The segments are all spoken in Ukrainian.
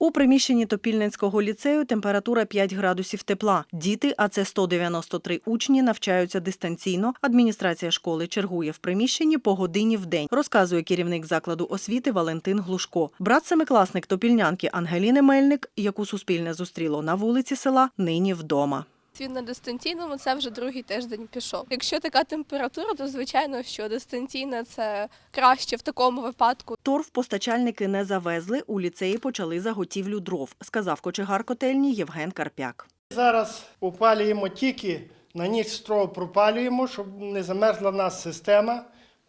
У приміщенні Топільненського ліцею температура 5 градусів тепла. Діти, а це 193 учні, навчаються дистанційно. Адміністрація школи чергує в приміщенні по годині в день, розказує керівник закладу освіти Валентин Глушко. Брат семикласник топільнянки Ангеліни Мельник, яку Суспільне зустріло на вулиці села, нині вдома. Він на дистанційному це вже другий тиждень пішов. Якщо така температура, то звичайно, що дистанційна це краще в такому випадку. Торф постачальники не завезли. У ліцеї почали заготівлю дров, сказав кочегар котельні Євген Карпяк. Зараз опалюємо тільки на ніч строго пропалюємо, щоб не замерзла в нас система.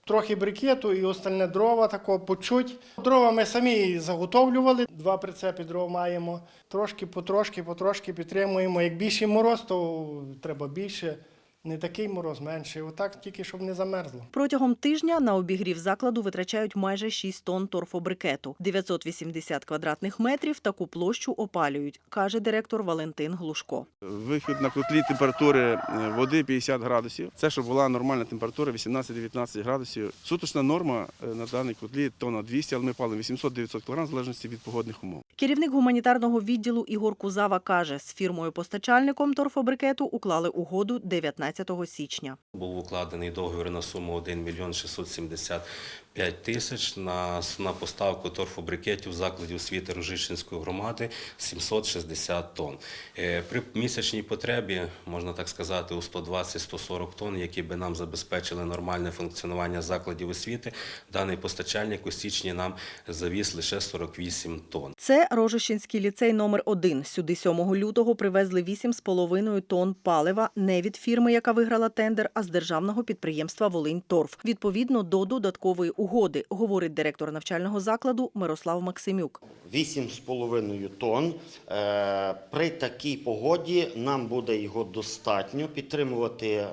Трохи брикету і остальне дрова такого почуть. Дрова ми самі заготовлювали. Два прицепи дров маємо. Трошки, потрошки, потрошки підтримуємо. Як більший мороз, то треба більше. Не такий мороз, менший. Отак тільки щоб не замерзло. Протягом тижня на обігрів закладу витрачають майже 6 тонн торфобрикету. 980 квадратних метрів таку площу опалюють, каже директор Валентин Глушко. Вихід на котлі температури е, води 50 градусів. Це щоб була нормальна температура 18-19 градусів. Суточна норма е, на даній котлі тонна 200, але ми палимо 800-900 кг в залежності від погодних умов. Керівник гуманітарного відділу Ігор Кузава каже, з фірмою-постачальником торфобрикету уклали угоду 19 січня. Був укладений договір на суму 1 мільйон 675 тисяч на, на поставку торфобрикетів закладів освіти Рожищенської громади 760 тонн. Е, При місячній потребі, можна так сказати, у 120-140 тонн, які би нам забезпечили нормальне функціонування закладів освіти, даний постачальник у січні нам завіз лише 48 тонн. Це Рожищенський ліцей номер 1 Сюди 7 лютого привезли 8,5 тонн палива не від фірми, яка виграла тендер, а з державного підприємства «Волиньторф». Відповідно до додаткової угоди, говорить директор навчального закладу Мирослав Максимюк. 8,5 тонн. Е, При такій погоді нам буде його достатньо підтримувати е,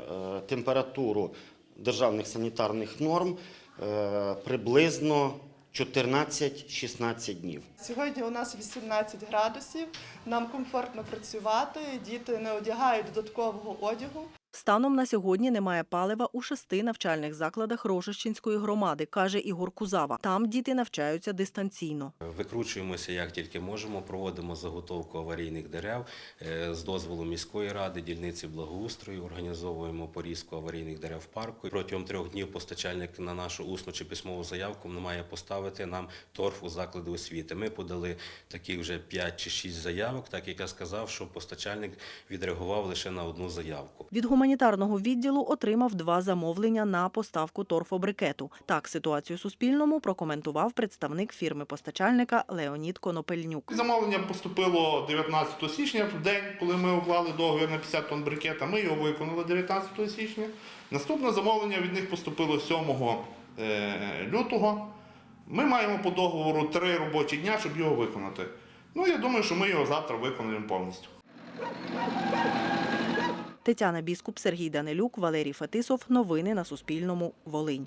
температуру державних санітарних норм е, приблизно 14-16 днів. Сьогодні у нас 18 градусів. Нам комфортно працювати. Діти не одягають додаткового одягу. Станом на сьогодні немає палива у шести навчальних закладах Рожищенської громади, каже Ігор Кузава. Там діти навчаються дистанційно. Викручуємося як тільки можемо, проводимо заготовку аварійних дерев Е, з дозволу міської ради, дільниці благоустрою, організовуємо порізку аварійних дерев в парку. Протягом трьох днів постачальник на нашу усну чи письмову заявку має поставити нам торф у заклади освіти. Ми подали такі вже 5 чи 6 заявок, так як я сказав, що постачальник відреагував лише на одну заявку. Від гуманітарного відділу отримав два замовлення на поставку торфобрикету. Так ситуацію Суспільному прокоментував представник фірми-постачальника Леонід Конопельнюк. Замовлення поступило 19 січня, в день, коли ми уклали договір на 50 тонн брикета. Ми його виконали 19 січня. Наступне замовлення від них поступило 7 е, лютого. Ми маємо по договору три робочі дня, щоб його виконати. Ну, я думаю, що ми його завтра виконаємо повністю. Тетяна Біскуп, Сергій Данилюк, Валерій Фетисов. Новини на Суспільному. Волинь.